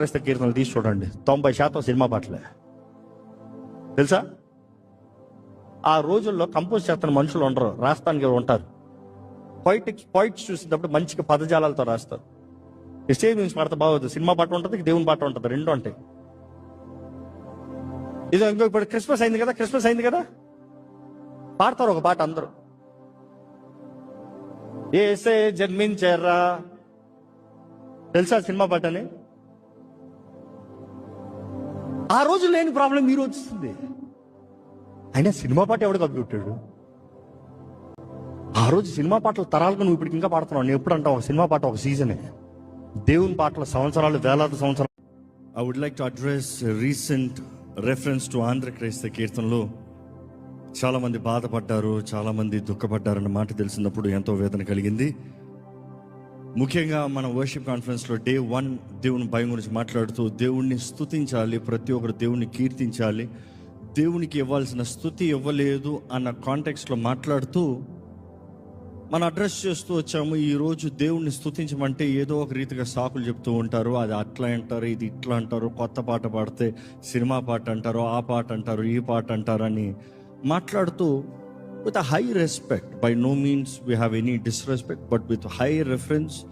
క్రైస్త కీర్తనలు తీసి చూడండి. తొంభై శాతం సినిమా పాటలే. తెలుసా? ఆ రోజుల్లో కంపోజ్ చేస్తున్న మనుషులు ఉండరు. రాస్తానికి ఉంటారు? పొయిటిక్స్ పొయిట్స్ చూసేటప్పుడు మంచిగా పదజాలాలతో రాస్తారు. స్టేజ్ నుంచి పాడితే బాగోదు. సినిమా పాట ఉంటుంది దేవుని పాట ఉంటుంది. రెండు ఉంటాయి. ఇది ఇంకో ఇప్పుడు క్రిస్మస్ అయింది కదా క్రిస్మస్ అయింది కదా? పాడతారు ఒక పాట అందరూ. ఏసే జన్మించారా? తెలుసా సినిమా పాట అని ఆ రోజు లేని ప్రాబ్లం ఈ రోజు వస్తుంది. అయినా సినిమా పాట ఎవడు కప్పిపెట్టాడు ఆ రోజు సినిమా పాటలు తరాలకు నువ్వు ఇప్పటికి ఇంకా పాడుతున్నావు. నేను ఎప్పుడు అంటావు ఒక సినిమా పాట ఒక సీజనే. దేవుని పాటల సంవత్సరాలు వేలాది సంవత్సరాలు. I would like to address recent reference to Andhra క్రైస్త కీర్తనలో చాలామంది బాధపడ్డారు చాలామంది దుఃఖపడ్డారన్న మాట తెలిసినప్పుడు ఎంతో వేదన కలిగింది. ముఖ్యంగా మన వర్షిప్ కాన్ఫరెన్స్లో డే వన్ దేవుని భయం గురించి మాట్లాడుతూ దేవుణ్ణి స్థుతించాలి ప్రతి ఒక్కరు దేవుణ్ణి కీర్తించాలి దేవునికి ఇవ్వాల్సిన స్థుతి ఇవ్వలేదు అన్న కాంటెక్స్లో మాట్లాడుతూ మనం అడ్రస్ చేస్తూ వచ్చాము. ఈ రోజు దేవుణ్ణి స్థుతించమంటే ఏదో ఒక రీతిగా సాకులు చెప్తూ ఉంటారు. అది అట్లా అంటారు ఇది ఇట్లా అంటారు కొత్త పాట పాడితే సినిమా పాట అంటారు ఆ పాట అంటారు ఈ పాట అంటారు అని మాట్లాడుతూ with high respect by no means we have any disrespect but with high reference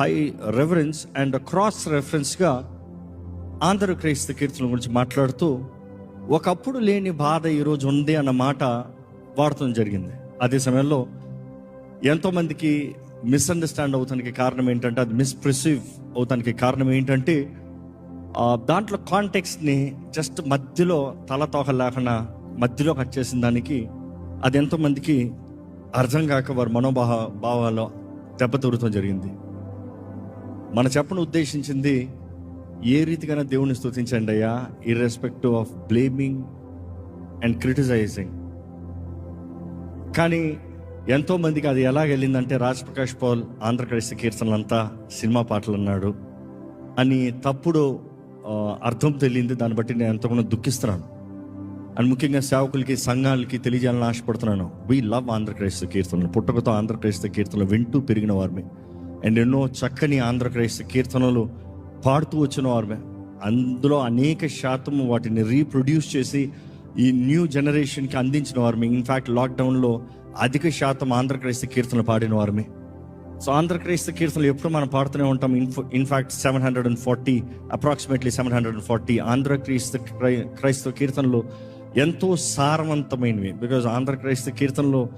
high reference and cross రెఫరెన్స్గా Andhra క్రైస్త కీర్తన గురించి మాట్లాడుతూ ఒకప్పుడు లేని బాధ ఈరోజు ఉంది అన్న మాట వాడటం జరిగింది. అదే సమయంలో ఎంతోమందికి మిస్అండర్స్టాండ్ అవుతానికి కారణం ఏంటంటే అది మిస్ప్రిసీవ్ అవుతానికి కారణం ఏంటంటే దాంట్లో కాంటెక్స్ని జస్ట్ మధ్యలో తలతోక లేకుండా మధ్యలో కట్ చేసిన దానికి అది ఎంతోమందికి అర్థం కాక వారి మనోభావ భావాల్లో దెబ్బతూరటం జరిగింది. మన చెప్పను ఉద్దేశించింది ఏ రీతిగానే దేవుని స్తుతించండి అయ్యా irrespective of blaming and criticizing కానీ ఎంతోమందికి అది ఎలా వెళ్ళిందంటే రాజ్ ప్రకాష్ పాల్ ఆంధ్రప్రదేశ్ కీర్తనలంతా సినిమా పాటలు అన్నాడు. అని తప్పుడు అర్థం తెలియంది దాన్ని బట్టి నేను ఎంతగానో దుఃఖిస్తున్నాను. అండ్ ముఖ్యంగా సేవకులకి సంఘాలకి తెలియజేయాలని ఆశపడుతున్నాను. వీ లవ్ ఆంధ్రక్రైస్త కీర్తనలు. పుట్టకతో ఆంధ్రక్రైస్త కీర్తనలు వింటూ పెరిగిన వారమే. అండ్ ఎన్నో చక్కని ఆంధ్రక్రైస్త కీర్తనలు పాడుతూ వచ్చిన వారిమే. అందులో అనేక శాతం వాటిని రీప్రొడ్యూస్ చేసి ఈ న్యూ జనరేషన్కి అందించిన వారిని ఇన్ఫ్యాక్ట్ లాక్డౌన్లో అధిక శాతం ఆంధ్రక్రైస్త కీర్తనలు పాడిన వారమే. సో ఆంధ్రక్రైస్త కీర్తనలు ఎప్పుడు మనం పాడుతూనే ఉంటాం? Info in fact seven hundred and forty approximately seven hundred and forty ఆంధ్రక్రీస్త క్రై- క్రైస్తవ కీర్తనలు ఎంతో సారవంతమైనవి. బికాజ్ ఆంధ్రక్రైస్త కీర్తనలో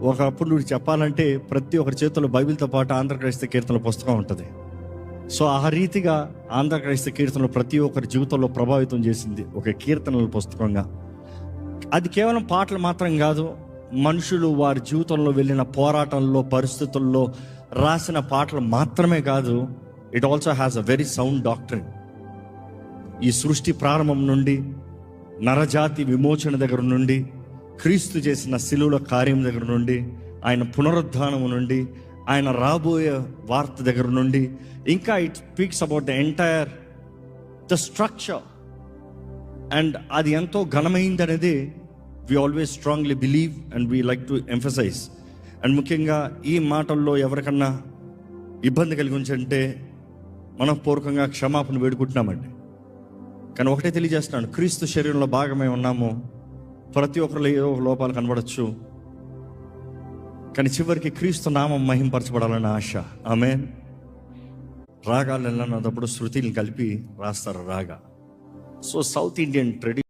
ఒకప్పుడు నువ్వు చెప్పాలంటే ప్రతి ఒక్కరి చేతుల్లో బైబిల్తో పాటు ఆంధ్రక్రైస్త కీర్తనల పుస్తకం ఉంటుంది. సో ఆ రీతిగా ఆంధ్రక్రైస్త కీర్తనలు ప్రతి ఒక్కరి జీవితంలో ప్రభావితం చేసింది ఒక కీర్తనల పుస్తకంగా. అది కేవలం పాటలు మాత్రం కాదు మనుషులు వారి జీవితంలో వెళ్ళిన పోరాటంలో పరిస్థితుల్లో రాసిన పాటలు మాత్రమే కాదు it also has a very sound doctor ఈ సృష్టి ప్రారంభం నుండి నరజాతి విమోచన దగ్గర నుండి క్రీస్తు చేసిన శిలువుల కార్యం దగ్గర నుండి ఆయన పునరుద్ధానం నుండి ఆయన రాబోయే వార్త దగ్గర నుండి ఇంకా it speaks about the entire the structure and అది ఎంతో ఘనమైంది అనేది we always strongly believe and we like to emphasize and ముఖ్యంగా ఈ మాటల్లో ఎవరికన్నా ఇబ్బంది కలిగి ఉంచంటే మనపూర్వకంగా క్షమాపణ వేడుకుంటున్నామండి. కానీ ఒకటే తెలియజేస్తున్నాను. క్రీస్తు శరీరంలో భాగమే ఉన్నాము. ప్రతి ఒక్కరిలో ఏదో ఒక లోపాలు కనబడచ్చు. కానీ చివరికి క్రీస్తు నామం మహింపరచబడాలన్న ఆశ. ఆమె రాగాలు వెళ్ళినప్పుడు శృతిని కలిపి రాస్తారు రాగా. So south Indian tradition